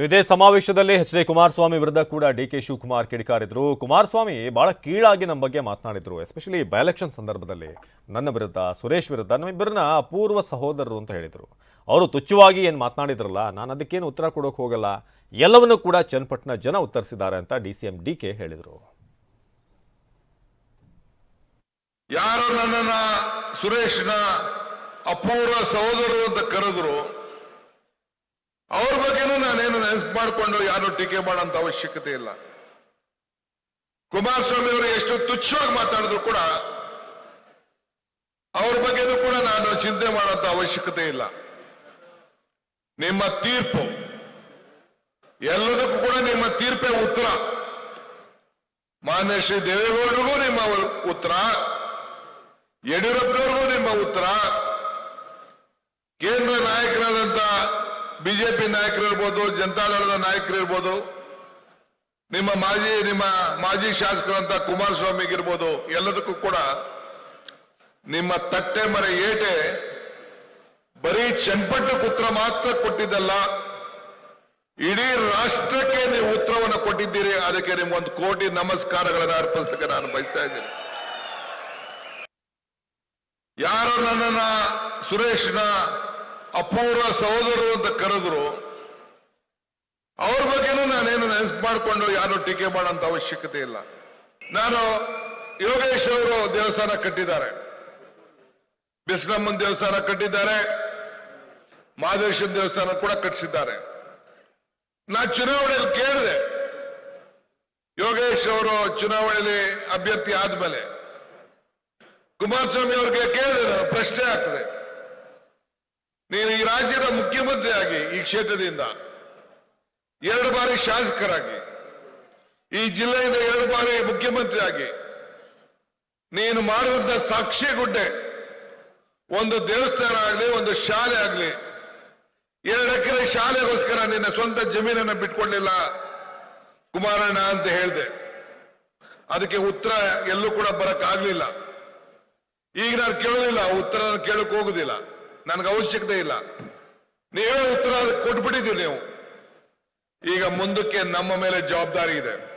ಇನ್ನು ಇದೇ ಸಮಾವೇಶದಲ್ಲಿ ಎಚ್ ಡಿ ಕುಮಾರಸ್ವಾಮಿ ವಿರುದ್ಧ ಕೂಡ ಡಿ ಕೆ ಶಿವಕುಮಾರ್ ಕಿಡಿಕಾರಿದ್ರು. ಕುಮಾರಸ್ವಾಮಿ ಬಹಳ ಕೀಳಾಗಿ ನಮ್ಮ ಬಗ್ಗೆ ಮಾತನಾಡಿದ್ರು ಎಸ್ಪೆಷಲಿ ಬೈ ಎಲೆಕ್ಷನ್ ಸಂದರ್ಭದಲ್ಲಿ ನನ್ನ ವಿರುದ್ಧ, ಸುರೇಶ್ ವಿರುದ್ಧ, ನಮ್ಮಿಬ್ಬರನ್ನ ಅಪೂರ್ವ ಸಹೋದರರು ಅಂತ ಹೇಳಿದರು. ಅವರು ತುಚ್ಛವಾಗಿ ಏನು ಮಾತನಾಡಿದ್ರಲ್ಲ, ನಾನು ಅದಕ್ಕೇನು ಉತ್ತರ ಕೊಡೋಕೆ ಹೋಗಲ್ಲ. ಎಲ್ಲವನ್ನೂ ಕೂಡ ಚನ್ನಪಟ್ಟಣ ಜನ ಉತ್ತರಿಸಿದ್ದಾರೆ ಅಂತ D C M D K ಹೇಳಿದರು. ಯಾರು ನನ್ನನ್ನ ಸುರೇಶ್ನ ಅಪೂರ್ವ ಸಹೋದರರು ಅಂತ ಕರೆದ್ರು ಅವ್ರ ಬಗ್ಗೆನೂ ನಾನೇನು ನೆನಪು ಮಾಡಿಕೊಂಡು ಯಾರು ಟೀಕೆ ಮಾಡೋಂತ ಅವಶ್ಯಕತೆ ಇಲ್ಲ. ಕುಮಾರಸ್ವಾಮಿ ಅವರು ಎಷ್ಟು ತುಚ್ಛವಾಗಿ ಮಾತಾಡಿದ್ರು ಕೂಡ ಅವ್ರ ಬಗ್ಗೆನೂ ಕೂಡ ನಾನು ಚಿಂತೆ ಮಾಡೋಂತ ಅವಶ್ಯಕತೆ ಇಲ್ಲ. ನಿಮ್ಮ ತೀರ್ಪು. ಎಲ್ಲದಕ್ಕೂ ಕೂಡ ನಿಮ್ಮ ತೀರ್ಪೇ ಉತ್ತರ. ಮಾನ್ಯ ಶ್ರೀ ದೇವೇಗೌಡರಿಗೂ ನಿಮ್ಮ ಉತ್ತರ. ಯಡಿಯೂರಪ್ಪನವ್ರಿಗೂ ನಿಮ್ಮ ಉತ್ತರ. ಬಿಜೆಪಿ ನಾಯಕರಿರ್ಬೋದು, ಜನತಾದಳದ ನಾಯಕರಿರ್ಬೋದು, ನಿಮ್ಮ ಮಾಜಿ ನಿಮ್ಮ ಮಾಜಿ ಶಾಸಕರಂತ ಕುಮಾರಸ್ವಾಮಿಗಿರ್ಬೋದು, ಎಲ್ಲದಕ್ಕೂ ಕೂಡ ನಿಮ್ಮ ತಟ್ಟೆ ಮರೆ ಏಟೆ ಬರೀ ಚನ್ಪಟ್ಟು ಪುತ್ರ ಮಾತ್ರ ಕೊಟ್ಟಿದ್ದಲ್ಲ, ಇಡೀ ರಾಷ್ಟ್ರಕ್ಕೆ ನೀವು ಉತ್ತರವನ್ನು ಕೊಟ್ಟಿದ್ದೀರಿ, ಅದಕ್ಕೆ ನಿಮ್ಗೊಂದು ಕೋಟಿ ನಮಸ್ಕಾರಗಳನ್ನು ಅರ್ಪಿಸಲಿಕ್ಕೆ ನಾನು ಬಯಸ್ತಾ ಇದ್ದೀನಿ. ಯಾರು ನನ್ನನ್ನ ಸುರೇಶ್ನ ಅಪೂರ್ವ ಸಹೋದರರು ಅಂತ ಕರೆದ್ರು. ಅವ್ರ ಬಗ್ಗೆನೂ ನಾನೇನು ನೆನಪು ಮಾಡಿಕೊಂಡು ಯಾರು ಟೀಕೆ ಮಾಡೋಂತ ಅವಶ್ಯಕತೆ ಇಲ್ಲ. ನಾನು ಯೋಗೇಶ್ ಅವರು ದೇವಸ್ಥಾನ ಕಟ್ಟಿದ್ದಾರೆ. ಬಿಸ್ಲಮ್ಮನ ದೇವಸ್ಥಾನ ಕಟ್ಟಿದ್ದಾರೆ. ಮಹದೇಶ್ವರ ದೇವಸ್ಥಾನ ಕೂಡ ಕಟ್ಟಿಸಿದ್ದಾರೆ. ನಾ ಚುನಾವಣೆಯಲ್ಲಿ ಕೇಳಿದೆ. ಯೋಗೇಶ್ ಅವರು ಚುನಾವಣೆಯಲ್ಲಿ ಅಭ್ಯರ್ಥಿ ಆದ್ಮೇಲೆ. ಕುಮಾರಸ್ವಾಮಿ ಅವ್ರಿಗೆ ಕೇಳಿದೆ, ನಾನು ಪ್ರಶ್ನೆ ಆಗ್ತದೆ ನೀನು ಈ ರಾಜ್ಯದ ಮುಖ್ಯಮಂತ್ರಿಯಾಗಿ ಈ ಕ್ಷೇತ್ರದಿಂದ ಎರಡು ಬಾರಿ ಶಾಸಕರಾಗಿ, ಈ ಜಿಲ್ಲೆಯಿಂದ ಎರಡು ಬಾರಿ ಮುಖ್ಯಮಂತ್ರಿಯಾಗಿ ನೀನು ಮಾಡುವಂತ ಸಾಕ್ಷಿ ಗುಡ್ಡೆ, ಒಂದು ದೇವಸ್ಥಾನ ಆಗಲಿ, ಒಂದು ಶಾಲೆ ಆಗಲಿ, ಎರಡು ಎಕರೆ ಶಾಲೆಗೋಸ್ಕರ ನಿನ್ನ ಸ್ವಂತ ಜಮೀನನ್ನು ಬಿಟ್ಕೊಂಡಿಲ್ಲ ಕುಮಾರಣ್ಣ ಅಂತ ಹೇಳಿದೆ. ಅದಕ್ಕೆ ಉತ್ತರ ಎಲ್ಲೂ ಕೂಡ ಬರಕ್ ಆಗ್ಲಿಲ್ಲ. ಈಗ ನಾನು ಕೇಳೋದಿಲ್ಲ ಉತ್ತರ ಕೇಳಕ್ ಹೋಗುದಿಲ್ಲ. ನನಗೆ ಅವಶ್ಯಕತೆ ಇಲ್ಲ. ನೀವೇ ಉತ್ತರ ಕೊಟ್ಬಿಟ್ಟಿದ್ದೀವಿ ನೀವು. ಈಗ ಮುಂದಕ್ಕೆ ನಮ್ಮ ಮೇಲೆ ಜವಾಬ್ದಾರಿ ಇದೆ.